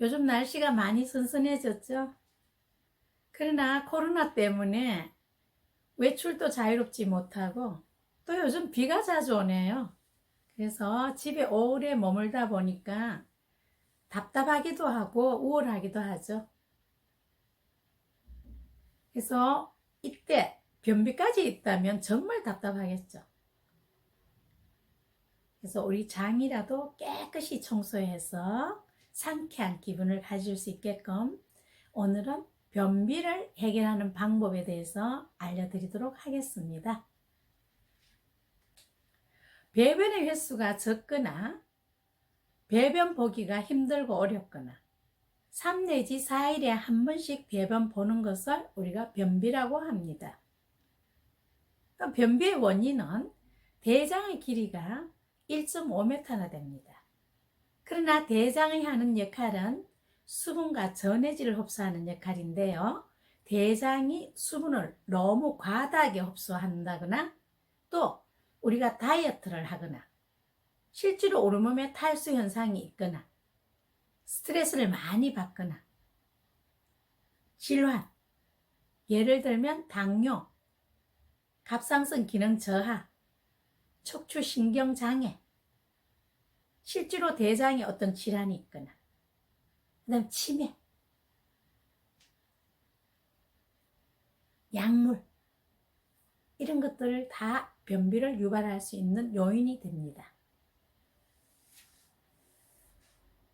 요즘 날씨가 많이 선선해졌죠? 그러나 코로나 때문에 외출도 자유롭지 못하고 또 요즘 비가 자주 오네요. 그래서 집에 오래 머물다 보니까 답답하기도 하고 우울하기도 하죠. 그래서 이때 변비까지 있다면 정말 답답하겠죠. 그래서 우리 장이라도 깨끗이 청소해서 상쾌한 기분을 가질 수 있게끔 오늘은 변비를 해결하는 방법에 대해서 알려드리도록 하겠습니다. 배변의 횟수가 적거나 배변 보기가 힘들고 어렵거나 3 내지 4일에 한 번씩 배변 보는 것을 우리가 변비라고 합니다. 변비의 원인은 대장의 길이가 1.5m나 됩니다. 그러나 대장이 하는 역할은 수분과 전해질을 흡수하는 역할인데요. 대장이 수분을 너무 과다하게 흡수한다거나 또 우리가 다이어트를 하거나 실제로 온몸에 탈수 현상이 있거나 스트레스를 많이 받거나 질환 예를 들면 당뇨, 갑상선 기능 저하, 척추 신경 장애 실제로 대장에 어떤 질환이 있거나 그다음 치매 약물 이런 것들 다 변비를 유발할 수 있는 요인이 됩니다.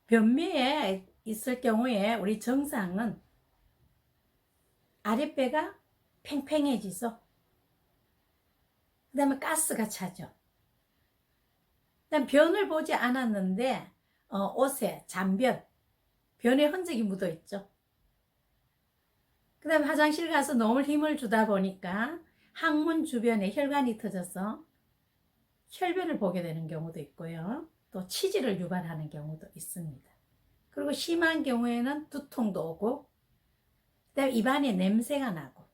변비에 있을 경우에 우리 증상은 아랫배가 팽팽해지죠. 그 다음에 가스가 차죠. 그 다음 변을 보지 않았는데 어, 옷에 잔변, 변의 흔적이 묻어 있죠. 그 다음에 화장실 가서 너무 힘을 주다 보니까 항문 주변에 혈관이 터져서 혈변을 보게 되는 경우도 있고요. 또 치질을 유발하는 경우도 있습니다. 그리고 심한 경우에는 두통도 오고, 그다음에 입안에 냄새가 나고,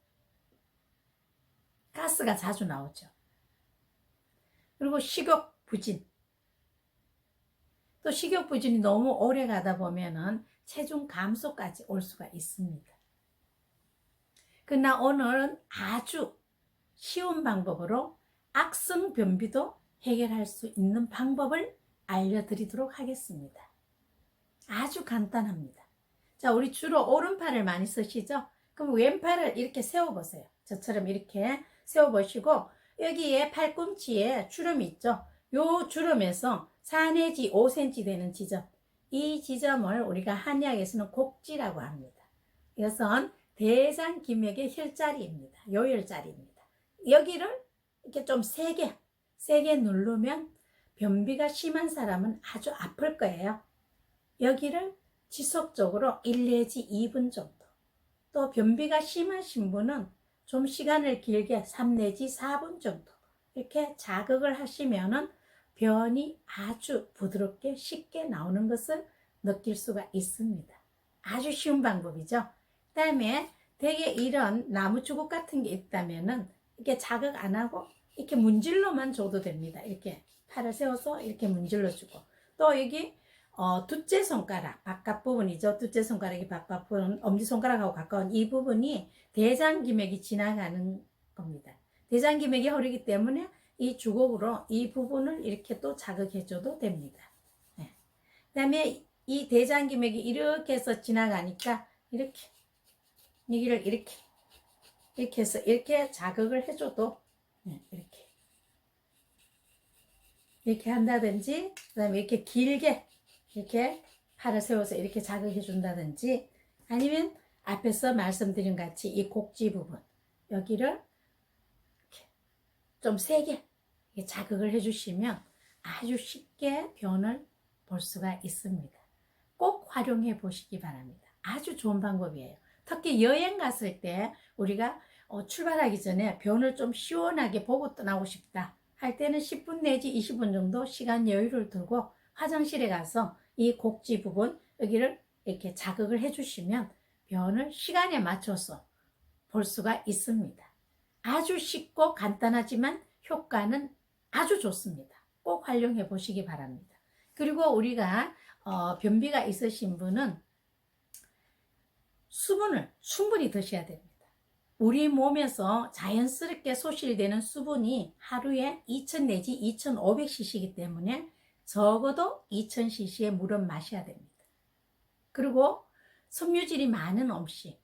가스가 자주 나오죠. 그리고 식욕 부진. 또 식욕 부진이 너무 오래 가다 보면은 체중 감소까지 올 수가 있습니다. 그러나 오늘은 아주 쉬운 방법으로 악성 변비도 해결할 수 있는 방법을 알려드리도록 하겠습니다. 아주 간단합니다. 자, 우리 주로 오른팔을 많이 쓰시죠? 그럼 왼팔을 이렇게 세워보세요. 저처럼 이렇게 세워보시고 여기에 팔꿈치에 주름이 있죠? 요 주름에서 4 내지 5cm 되는 지점 이 지점을 우리가 한의학에서는 곡지라고 합니다. 이것은 대장 기맥의 혈자리입니다. 요 혈자리입니다. 여기를 이렇게 좀 세게 세게 누르면 변비가 심한 사람은 아주 아플 거예요. 여기를 지속적으로 1 내지 2분 정도. 또 변비가 심하신 분은 좀 시간을 길게 3 내지 4분 정도 이렇게 자극을 하시면은 변이 아주 부드럽게 쉽게 나오는 것을 느낄 수가 있습니다. 아주 쉬운 방법이죠. 그 다음에 되게 이런 나무 주걱 같은 게 있다면은 이렇게 자극 안 하고 이렇게 문질러만 줘도 됩니다. 이렇게 팔을 세워서 이렇게 문질러 주고 또 여기 어, 두째 손가락 바깥 부분이죠. 두째 손가락이 바깥 부분 엄지 손가락하고 가까운 이 부분이 대장 기맥이 지나가는 겁니다. 대장 기맥이 흐르기 때문에 이 주걱으로 이 부분을 이렇게 또 자극해 줘도 됩니다. 네. 그 다음에 이 대장 기맥이 이렇게 해서 지나가니까 이렇게 여기를 이렇게 이렇게 해서 이렇게 자극을 해줘도 네, 이렇게 이렇게 한다든지 그 다음에 이렇게 길게 이렇게 팔을 세워서 이렇게 자극해 준다든지 아니면 앞에서 말씀드린 같이 이 곡지 부분 여기를 좀 세게 자극을 해주시면 아주 쉽게 변을 볼 수가 있습니다. 꼭 활용해 보시기 바랍니다. 아주 좋은 방법이에요. 특히 여행 갔을 때 우리가 어, 출발하기 전에 변을 좀 시원하게 보고 떠나고 싶다 할 때는 10분 내지 20분 정도 시간 여유를 두고 화장실에 가서 이 곡지 부분 여기를 이렇게 자극을 해주시면 변을 시간에 맞춰서 볼 수가 있습니다. 아주 쉽고 간단하지만 효과는 아주 좋습니다. 꼭 활용해 보시기 바랍니다. 그리고 우리가 어, 변비가 있으신 분은 수분을 충분히 드셔야 됩니다. 우리 몸에서 자연스럽게 소실되는 수분이 하루에 2000 내지 2500cc이기 때문에 적어도 2000cc의 물은 마셔야 됩니다. 그리고 섬유질이 많은 음식,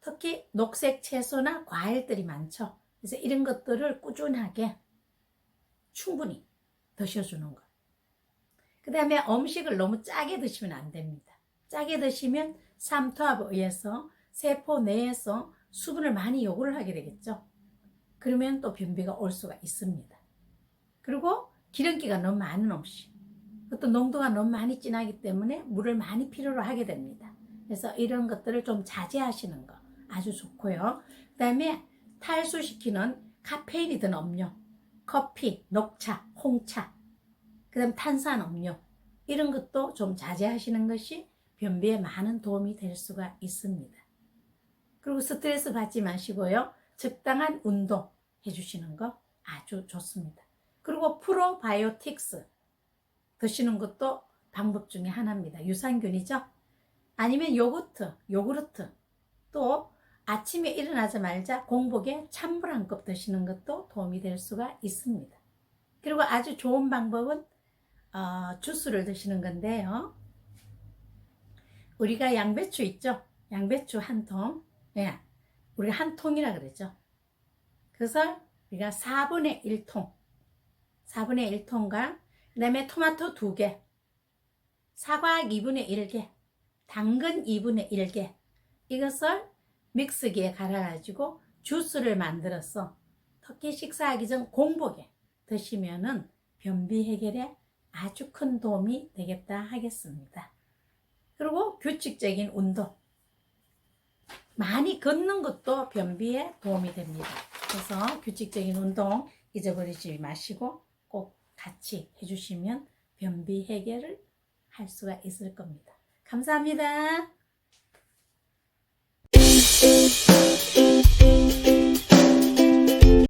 특히 녹색 채소나 과일들이 많죠. 그래서 이런 것들을 꾸준하게 충분히 드셔주는 것. 그 다음에 음식을 너무 짜게 드시면 안 됩니다. 짜게 드시면 삼투압에 의해서 세포 내에서 수분을 많이 요구를 하게 되겠죠. 그러면 또 변비가 올 수가 있습니다. 그리고 기름기가 너무 많은 음식. 또 농도가 너무 많이 진하기 때문에 물을 많이 필요로 하게 됩니다. 그래서 이런 것들을 좀 자제하시는 거 아주 좋고요. 그 다음에 탈수시키는 카페인이 든 음료, 커피, 녹차, 홍차, 그 다음 탄산 음료 이런 것도 좀 자제하시는 것이 변비에 많은 도움이 될 수가 있습니다. 그리고 스트레스 받지 마시고요. 적당한 운동 해주시는 거 아주 좋습니다. 그리고 프로바이오틱스 드시는 것도 방법 중에 하나입니다. 유산균이죠. 아니면 요거트, 요구르트 또 아침에 일어나자마자 공복에 찬물 한 컵 드시는 것도 도움이 될 수가 있습니다. 그리고 아주 좋은 방법은 어, 주스를 드시는 건데요. 우리가 양배추 있죠? 양배추 한 통. 예. 우리가 한 통이라 그러죠. 그래서 우리가 4분의 1통. 4분의 1통과 그 다음에 토마토 2개. 사과 2분의 1개. 당근 2분의 1개. 이것을 믹스기에 갈아가지고 주스를 만들어서 특히 식사하기 전 공복에 드시면은 변비 해결에 아주 큰 도움이 되겠다 하겠습니다. 그리고 규칙적인 운동. 많이 걷는 것도 변비에 도움이 됩니다. 그래서 규칙적인 운동 잊어버리지 마시고 꼭 같이 해주시면 변비 해결을 할 수가 있을 겁니다. 감사합니다.